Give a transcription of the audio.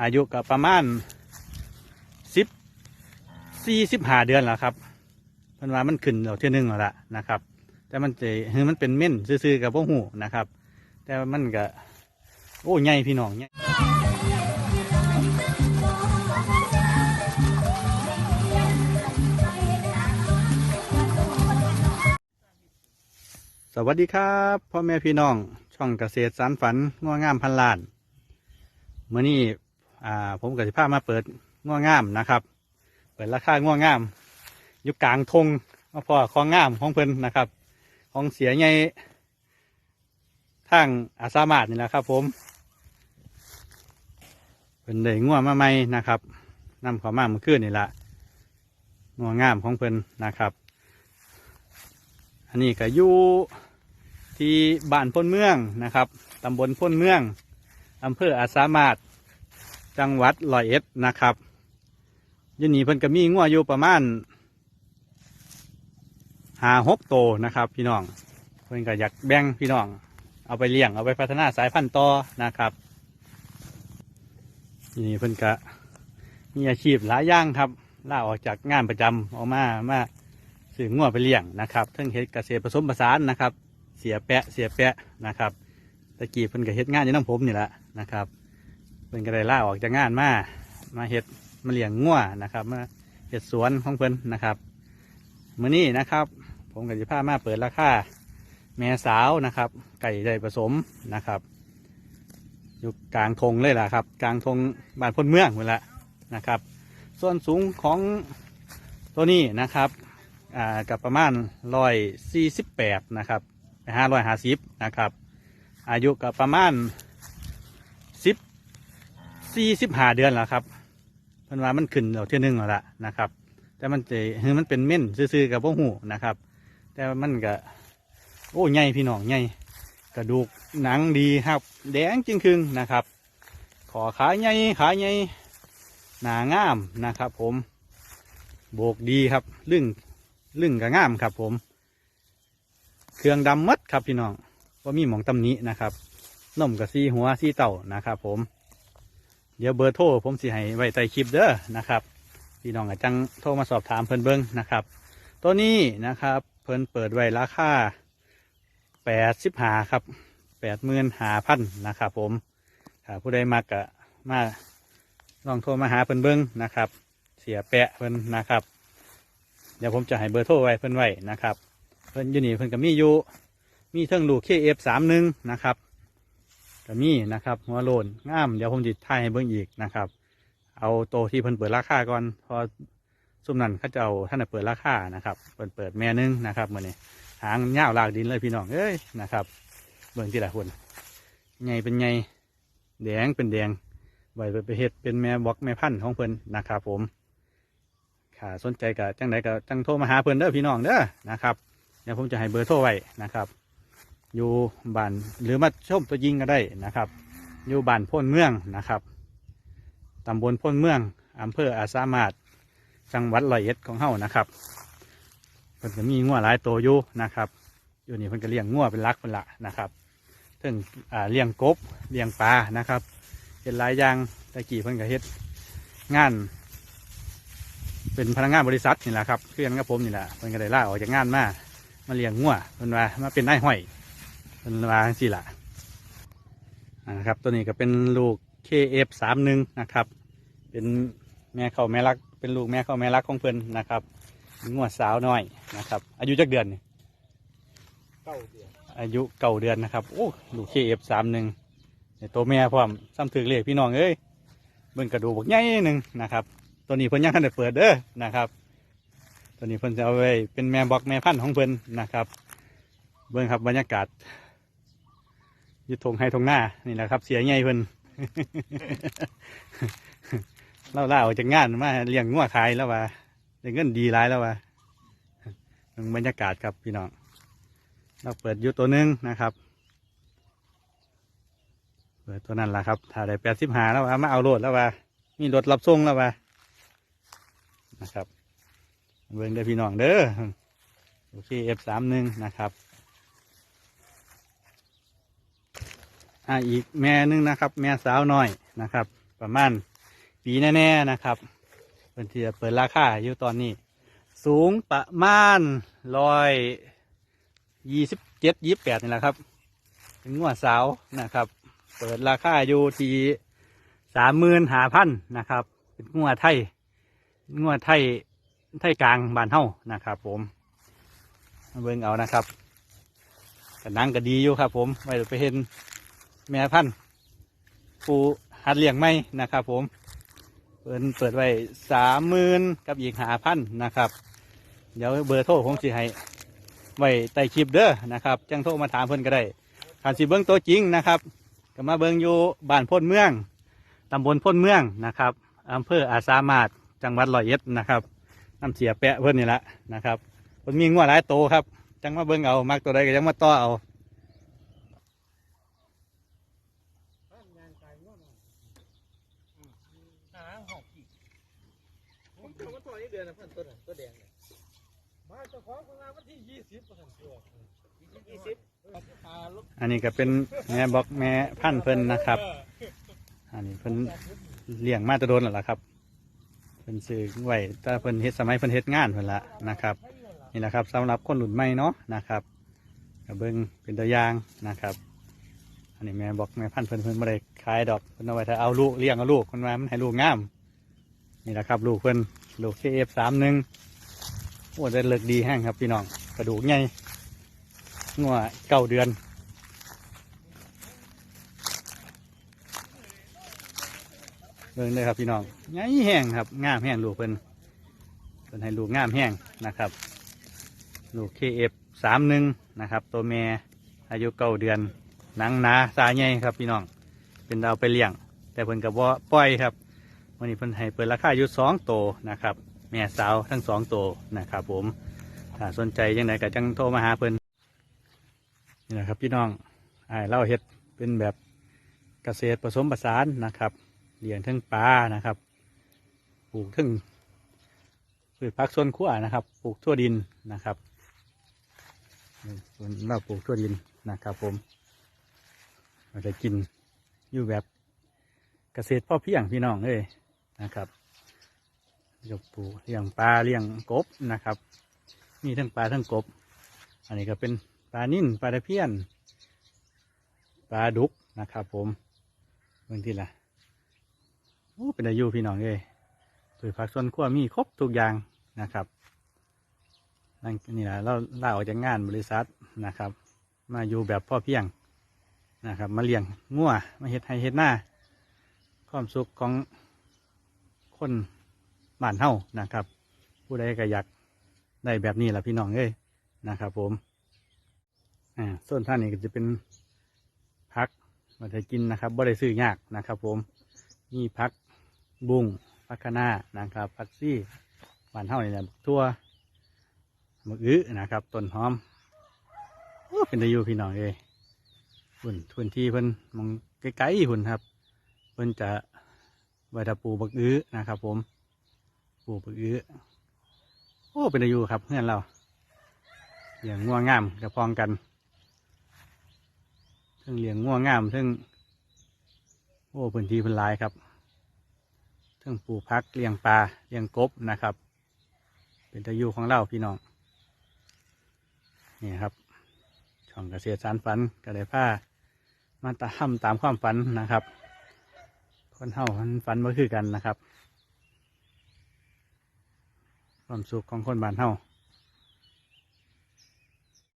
อายุก็ประมาณสิบสี่สิบห้าเดือนแล้วครับเพิ่นว่ามันขึ้นเราเที่ยนึงแล้วล่ะนะครับ แต่มันจะคือมันเป็นเม่นซื่อๆกับพวกหูนะครับ แต่มันก็โอ้ใหญ่พี่น้องใหญ่สวัสดีครับพ่อแม่พี่น้องช่องเกษตรสารฝันง่วงามพันล้านเมื่อนี้ อ่าผมกับสิพามาเปิดง่วงามนะครับ เปิดราคาง่วงามยู่กลางทงมาพอของงามของเพิ่นนะครับ ของเสียใหญ่ทางอาสามาดนี่แหละครับ ผมเพิ่นได้ง่วงมาใหม่นะครับนำเขอมาเมื่อคืนนี่ละง่วงงามของเพิ่นนะครับ อันนี้ก็อยู่ที่บ้านพ้นเมืองนะครับตำบลพ้นเมืองอำเภออาสามาด จังหวัดร้อยเอ็ดนะครับยันนี้เพิ่นก็มีง่วอยู่ประมาณหาหกโตนะครับ พี่น้องเพิ่นก็อยากแบ่งพี่น้อง เอาไปเลี้ยงเอาไปพัฒนาสายพันธุ์ต่อนะครับนี่เพิ่นก็มีอาชีพหลายอย่างครับล่าออกจากงานประจำออกมามาซื้องัวไปเลี้ยงนะครับทั้งเฮ็ดเกษตรผสมผสานนะครับ เสียแปะเสียแปะนะครับตะกี้เพิ่นก็เฮ็ดงานอยู่น้ำผมนี่แหละนะครับ เพิ่นก็ได้ล่าออกจากงานมามาเฮ็ดมาเลี้ยงงัวนะครับมาเฮ็ดสวนของเพิ่นนะครับมื้อนี้นะครับ ผมกับจิพามาเปิดราคาแม่สาวนะครับ ไก่ได้ผสมนะครับ อยู่กลางธงเลยล่ะครับ กลางธงบ้านพ้นเมืองเวละนะครับ ส่วนสูงของตัวนี้นะครับอ่ากับประมาณร้อยสี่สิบแปดนะครับห้าร้อยห้าสิบนะครับ อายุกับประมาณ สี่สิบห้าเดือนแล้วครับเพิ่นว่ามันขึ้นเราเที่ยหนึงแล้วล่ะนะครับ แต่มันจะคือมันเป็นเม่นซื่อๆกับพวกหูนะครับ แต่มันก็โอ้ใหญ่พี่น้องใหญ่กระดูกหนังดีครับ แดงจริงคึงนะครับ ขอขาใหญ่ขาใหญ่หนางามนะครับ ผมโบกดีครับลึ่งลึ่งก็งามครับ ผม เครื่องดำมัดครับพี่น้องว่ามีหมองตำหนี้นะครับนมกับซีหัวซีเต่านะครับ ผม เดี๋ยวเบอร์โทรผมสิให้ไว้ใต้คลิปเด้อนะครับ พี่น้องอาจังโทรมาสอบถามเพิ่นเบิ้งนะครับ ตัวนี้นะครับ เพิ่นเปิดไว้ราคาแปดสิบหาครับแปดหมื่นหาพันนะครับผมถ้าผู้ใดมากะมาลองโทรมาหาเพิ่นเบิ้งนะครับ เสียแปะเพิ่นนะครับ เดี๋ยวผมจะให้เบอร์โทรไว้เพิ่นไว้นะครับ เพิ่นอยู่นี่เพิ่นก็มีอยู่มีเทิงลูกเคเอฟสามหนึ่งนะครับ ก็มีนะครับ หัวโลนงามเดี๋ยวผมจะถ่ายให้เบิ้งอีกนะครับ เอาโตที่เพิ่นเปิดราคาก่อนพอซุ่มนั้นเขาจะเอาท่านเปิดราคานะครับเปิดเปิดแม่นึงนะครับมื่อนี้หางเงาลากดินเลยพี่น้องเอ้ยนะครับเบิ่งที่ละคนใหญ่เป็นใหญ่แดงเป็นแดงไว้ไปเฮ็ดเป็นแม่บอกแม่พันธุ์ของเพิ่นนะครับผมค่ะสนใจกับจังใดกับจังโทรมาหาเพิ่นเด้อพี่น้องเด้อนะครับเดี๋ยวผมจะให้เบอร์โทรไว้นะครับ อยู่บ้านหรือมาชมตัวยิงก็ได้นะครับ อยู่บ้านพ้นเมืองนะครับตำบลพ้นเมืองอำเภออาสามารถจังหวัดร้อยเอ็ดของเฮานะครับเพิ่นก็มีงัวหลายตัวอยู่นะครับ อยู่นี่เพิ่นก็เลี้ยงงัวเป็นลักเป็นละนะครับถึงเลี้ยงกบเลี้ยงปลานะครับเฮ็ดหลายอย่างตะกี้เพิ่นก็เฮ็ดงาน เป็นพนักงานบริษัทนี่แหละครับเพื่อนกับผมนี่แหละเพิ่นก็ได้ล่าออกจากงานมามาเลี้ยงงัวเพิ่นว่ามาเป็นนายห้อย เพิ่นว่าจังซี่ล่ะอ่านะครับ ตัวนี้ก็เป็นลูก KF31 นะครับ เป็นแม่เขาแม่รัก เป็นลูกแม่เขาแม่รักของเพิ่นนะครับงวดสาวน้อยนะครับ อายุจักเดือนนี่เก้าเดือน อายุเก่าเดือนนะครับ โอ้ ลูกเคเอฟสามหนึ่งตัวแม่พร้อมซ้ำถือเลขพี่น้องเอ้ยเบิ่งกระดูกบักใหญ่หนึ่งนะครับ ตัวนี้เพิ่นยังทันได้เปิดเด้อนะครับ ตัวนี้เพิ่นจะเอาไว้เป็นแม่บอกแม่พันธุ์ของเพิ่นนะครับ เบิ่งครับบรรยากาศ อยุทงให้ทงหน้านี่แหละครับ เสียใหญ่เพิ่นเล่าเล่าออกจากงานมาเลี้ยงงัวขายแล้วว่าได้เงินดีหลายแล้วว่าเบิ่งบรรยากาศครับพี่น้องเราเปิดอยู่ตัวหนึ่งนะครับ เปิดตัวนั้นแหละครับถ้าได้แปดสิบหาแล้วว่ามาเอารถแล้วว่ามีรถรับส่งแล้วว่านะครับเบิ่งเด้พี่น้องเด้อโอเคเอฟสามหนึ่งนะครับ อ่าอีกแม่นึงนะครับ แม่สาวน้อยนะครับ ประมาณปีแน่ๆนะครับเพิ่นที่จะเปิดราคาอยู่ตอนนี้ สูงประมาณร้อยยี่สิบเจ็ดยี่แปดนี่แหละครับเป็นงวดสาวนะครับ เปิดราคาอยู่ที่สามหมื่นหาพันนะครับ เป็นงวดไทยงวดไทยไทยกลางบานเฮานะครับ ผมเบิ่งเอานะครับกระนังก็ดีอยู่ครับ ผมไว้ไปเห็น แม่พันธุ์ปูหัดเลี้ยงไม่นะครับ ผมเปิดเปิดไว้สามหมื่นกับอีกหาพันนะครับ เดี๋ยวเบอร์โทรผมสิให้ไว้ใต้คลิปเด้อนะครับ จังโทรมาถามเพิ่นก็ได้ขันสิเบิ้งตัวจริงนะครับก็มาเบิ้งอยู่บ้านพ้นเมืองตำบลพ้นเมืองนะครับอำเภออาสามารถจังหวัดร้อยเอ็ดนะครับน้ำเสียแปะเพิ่นนี่แหละนะครับเพิ่นมีงวดหลายโตครับ จังมาเบิ้งเอามักตัวใดก็ยังมาต่อเอา ท่านยางกายง่วงนอน หาหอกอีกผมเจอว่าตัวนี้เดือนนะเพื่อนตัวนั้นตัวแดงเนี่ยมาเจ้าของโรงงานวันที่ยี่สิบเปอร์เซ็นต์ตัวยี่สิบพาลูกอันนี้ก็เป็นแม่บอกแม่พันธุ์เพิ่นนะครับ อันนี้เพิ่นเลี้ยงมาแตะโดนแล้วล่ะครับ เพิ่นซื้อไว้ถ้าเพิ่นเฮ็ดสมัยเพิ่นเฮ็ดงานเพิ่นละนะครับ นี่แหละครับสำหรับคนรุ่นใหม่เนาะนะครับกระเบิ้งเป็นตัวอย่างนะครับ อันนี้แม่บอกแม่พันธุ์เพิ่นเพิ่นไม่ได้ขายดอกเพิ่นเอาไว้ถ้าเอาลูกเลี้ยงเอาลูกคนมามันให้ลูกงาม นี่แหละครับ ลูกเพิ่นลูกเคเอฟสามหนึ่งโอ้ได้เลิกดีแห้งครับพี่น้องกระดูกใหญ่งัวเก้าเดือนเบิ่งเลยครับพี่น้องใหญ่แห้งครับงามแห้งลูกเพิ่นเพิ่นให้ลูกงามแห้งนะครับ ลูก KF สามหนึ่งนะครับ ตัวแม่อายุเก้าเดือน หนังหนาสาใหญ่ครับพี่น้อง เป็นดาวไปเลี้ยง แต่เพิ่นกับว่าปล่อยครับวันนี้เพิ่นให้เปิดราคาอยู่สองโตนะครับ แม่สาวทั้งสองโตนะครับ ผมถ้าสนใจยังไงก็จังโทรมาหาเพิ่นนี่แหละครับพี่น้องอ้เล่าเฮ็ดเป็นแบบเกษตรผสมผสานนะครับเลี้ยงทั้งปลานะครับปลูกทั้งพืชผักสวนครัวนะครับปลูกทั่วดินนะครับนี่ส่วนเราปลูกทั่วดินนะครับผม เราจะกินอยู่แบบเกษตรพ่อเพียงพี่น้องเลยนะครับจะปลูกเลี้ยงปลาเลี้ยงกบนะครับมีทั้งปลาทั้งกบ อันนี้ก็เป็นปลานิ่นปลาตะเพียนปลาดุกนะครับผมเมื่อที่ละโอ้เป็นอายุพี่น้องเลยพืชผักสวนครัวมีครบทุกอย่างนะครับนั่นนี่แหละเราลาออกจากงานบริษัทนะครับ มาอยู่แบบพ่อเพียง นะครับ มาเลี้ยงงัวมาเฮ็ดให้เฮ็ดหน้าความสุขของคนบ้านเฮานะครับ ผู้ใดก็อยากได้แบบนี้แหละพี่น้องเอ้ยนะครับ ผมอ่าส่วนท่านนี้ก็จะเป็นพักมาจะกินนะครับบ่ได้ซื้อยากนะครับ ผมมีพักบุ้งพักคะน้านะครับพักซี่หวานเท่านี่แหละทั่วมะอื้อนะครับต้นหอมโอ้เป็นตาอยูพี่น้องเลย หุ่นทุนที่เพิ่นมองไกลๆหุ่นครับ เพิ่นจะไว้ถ้าปลูกบักอื้อนะครับ ผม ปลูกบักอื้อโอ้เป็นตายูครับเพื่อนเรา อย่างง่วงงามกับพองกันซึ่งเลี้ยงง่วงงามซึ่งโอ้พื้นที่เพื้นหลายครับทั้งปลูกพักเลี้ยงปลาเลี้ยงกบนะครับ เป็นตะยูของเราพี่น้องนี่ครับช่องเกษตรสารฝันก็ได้ผ้า มาตามตามความฝันนะครับ คนเฮามันฝันมาคือกันนะครับ ความสุขของคนบ้านเฮา